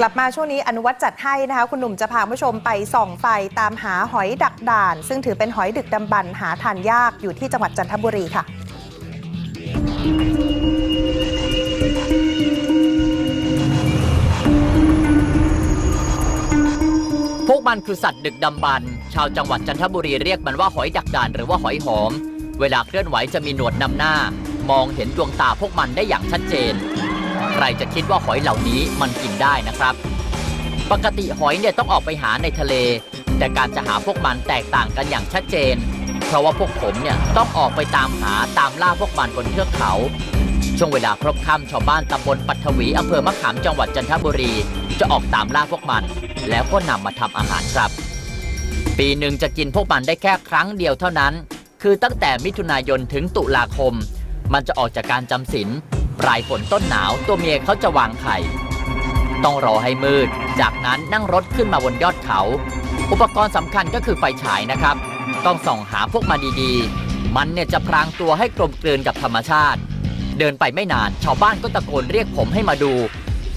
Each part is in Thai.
กลับมาช่วงนี้อนุวัตจัดให้นะคะ คุณหนุ่มจะพาผู้ชมไปส่องไฟตามหาหอยดักด่าน ซึ่งถือเป็นหอยดึกดำบรรพ์หาทานยากอยู่ที่จังหวัดจันทบุรีค่ะ พวกมันคือสัตว์ดึกดำบรรพ์ชาวจังหวัดจันทบุรีเรียกมันว่าหอยดักด่านหรือว่าหอยหอม เวลาเคลื่อนไหวจะมีหนวดนำหน้า มองเห็นดวงตาพวกมันได้อย่างชัดเจน รจะคิดว่าหอยเหล่านี้มันกินได้นะครับ ปกติหอยเนี่ยต้องออกไปหาในทะเล แต่การจะหาพวกมันแตกต่างกันอย่างชัดเจน เพราะว่าพวกผมเนี่ยต้องออกไปตามหาตามล่าพวกมันบนเทือกเขา ช่วงเวลาพรบค่ำชาวบ้านตำบลปัทวีอำเภอมะขามจังหวัดจันทบุรี จะออกตามล่าพวกมัน แล้วก็นำมาทำอาหารครับ ปีหนึ่งจะกินพวกมันได้แค่ครั้งเดียวเท่านั้น คือตั้งแต่มิถุนายนถึงตุลาคม มันจะออกจากการจำศีล ปลายฝนต้นหนาวตัวเมียเขาจะวางไข่ ต้องรอให้มืด จากนั้นนั่งรถขึ้นมาบนยอดเขา อุปกรณ์สำคัญก็คือไฟฉายนะครับ ต้องส่องหาพวกมันดีๆ มันเนี่ยจะพรางตัวให้กลมกลืนกับธรรมชาติ เดินไปไม่นานชาวบ้านก็ตะโกนเรียกผมให้มาดู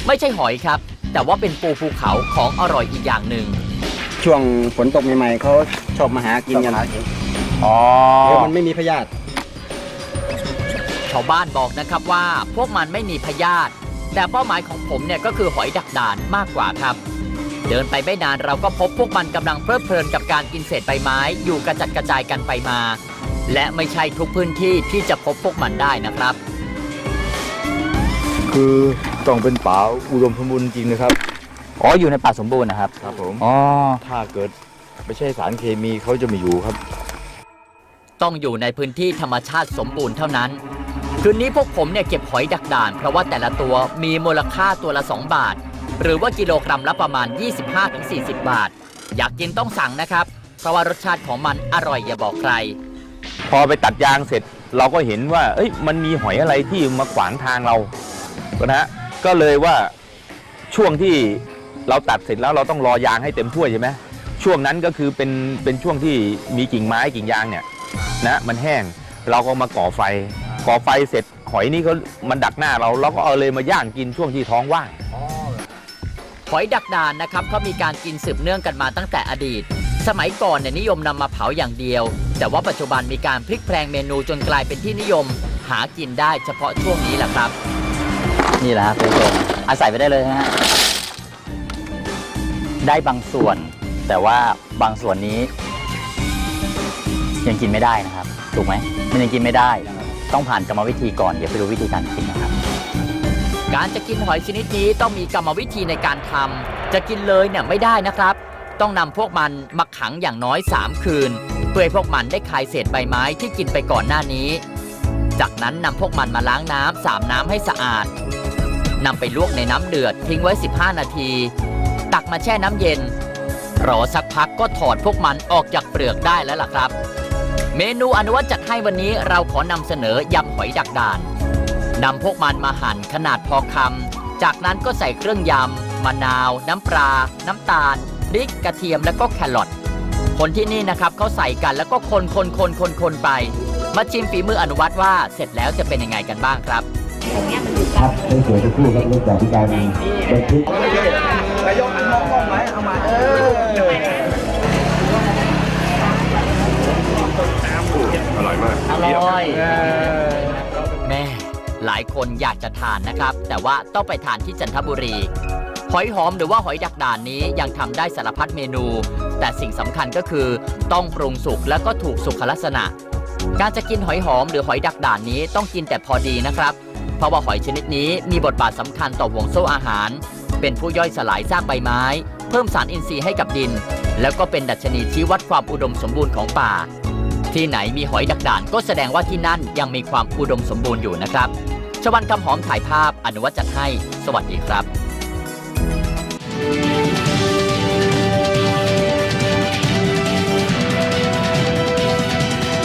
ไม่ใช่หอยครับ แต่ว่าเป็นปูภูเขาของอร่อยอีกอย่างหนึ่งช่วงฝนตกใหม่ๆเขาชอบมาหากินกันอ๋อเดี๋ยวมันไม่มีพยาธิ ชาวบ้านบอกนะครับว่าพวกมันไม่มีพยาธิแต่เป้าหมายของผมเนี่ยก็คือหอยดักดานมากกว่าครับ เดินไปไม่นานเราก็พบพวกมันกำลังเพลิดเพลินกับการกินเศษใบไม้อยู่กระจัดกระจายกันไปมา และไม่ใช่ทุกพื้นที่ที่จะพบพวกมันได้นะครับ คือต้องเป็นป่าอุดมสมบูรณ์จริงนะครับ อ๋ออยู่ในป่าสมบูรณ์นะครับ ครับผม อ๋อ ถ้าเกิดไม่ใช่สารเคมีเขาจะไม่อยู่ครับ ต้องอยู่ในพื้นที่ธรรมชาติสมบูรณ์เท่านั้น คืนนี้พวกผมเนี่ยเก็บหอยดักดาน เพราะว่าแต่ละตัวมีมูลค่าตัวละ 2 บาท หรือว่ากิโลกรัมละประมาณ 25-40 บาท อยากกินต้องสั่งนะครับ เพราะว่ารสชาติของมันอร่อยอย่าบอกใคร พอไปตัดยางเสร็จ เราก็เห็นว่า เอ้ยมันมีหอยอะไรที่มาขวางทางเรานะฮะก็เลยว่าช่วงที่เราตัดเสร็จแล้วเราต้องรอยางให้เต็มถ้วยใช่ไหมช่วงนั้นก็คือเป็นเป็นช่วงที่มีกิ่งไม้กิ่งยางเนี่ยนะมันแห้งเราก็มาก่อไฟ ก่อไฟเสร็จหอยนี่เขามันดักหน้าเราเราก็เอาเลยมาย่างกินช่วงที่ท้องว่างหอยดักดานนะครับเขามีการกินสืบเนื่องกันมาตั้งแต่อดีต สมัยก่อนเนี่ยนิยมนำมาเผาอย่างเดียว แต่ว่าปัจจุบันมีการพลิกแปลงเมนูจนกลายเป็นที่นิยม หากินได้เฉพาะช่วงนี้แหละครับ นี่แหละครับคุณผู้ชมอาศัยไปได้เลยนะฮะได้บางส่วน แต่ว่าบางส่วนนี้ ยังกินไม่ได้นะครับ ถูกไหมมันยังกินไม่ได้ ต้องผ่านกรรมวิธีก่อนเดี๋ยวไปดูวิธีการกินนะครับ การจะกินหอยชนิดนี้ต้องมีกรรมวิธีในการทำจะกินเลยเนี่ยไม่ได้นะครับ ต้องนำพวกมันมาขังอย่างน้อย 3 คืนเพื่อให้พวกมันได้คายเศษใบไม้ที่กินไปก่อนหน้านี้ จากนั้นนำพวกมันมาล้างน้ำสามน้ำให้สะอาดนำไปลวกในน้ำเดือดทิ้งไว้ 15 นาที ตักมาแช่น้ำเย็นรอสักพักก็ถอดพวกมันออกจากเปลือกได้แล้วล่ะครับ เมนูอนุวัตจัดให้วันนี้เราขอนำเสนอยำหอยดักดานนำพวกมันมาหั่นขนาดพอคำจากนั้นก็ใส่เครื่องยำมะนาว น้ำปลา น้ำตาลพริกกระเทียมแล้วก็แครอทคนที่นี่นะครับเขาใส่กันแล้วก็คนคนคนคนคนไป มาชิมฝีมืออนุวัตว่าเสร็จแล้วจะเป็นยังไงกันบ้างครับครับสวยๆทั้งคู่ครับเรื่องจากที่การบันทึก แม่ หลายคนอยากจะทานนะครับ แต่ว่าต้องไปทานที่จันทบุรี หอยหอมหรือว่าหอยดักด่านนี้ยังทำได้สารพัดเมนู แต่สิ่งสำคัญก็คือต้องปรุงสุกและก็ถูกสุขลักษณะ การจะกินหอยหอมหรือหอยดักด่านนี้ต้องกินแต่พอดีนะครับ เพราะว่าหอยชนิดนี้มีบทบาทสำคัญต่อห่วงโซ่อาหาร เป็นผู้ย่อยสลายซากใบไม้ เพิ่มสารอินทรีย์ให้กับดิน แล้วก็เป็นดัชนีชี้วัดความอุดมสมบูรณ์ของป่า ที่ไหนมีหอยดักด่านก็แสดงว่าที่นั่นยังมีความอุดมสมบูรณ์อยู่นะครับ ชวันคำหอมถ่ายภาพอนุวัตจัดให้ สวัสดีครับ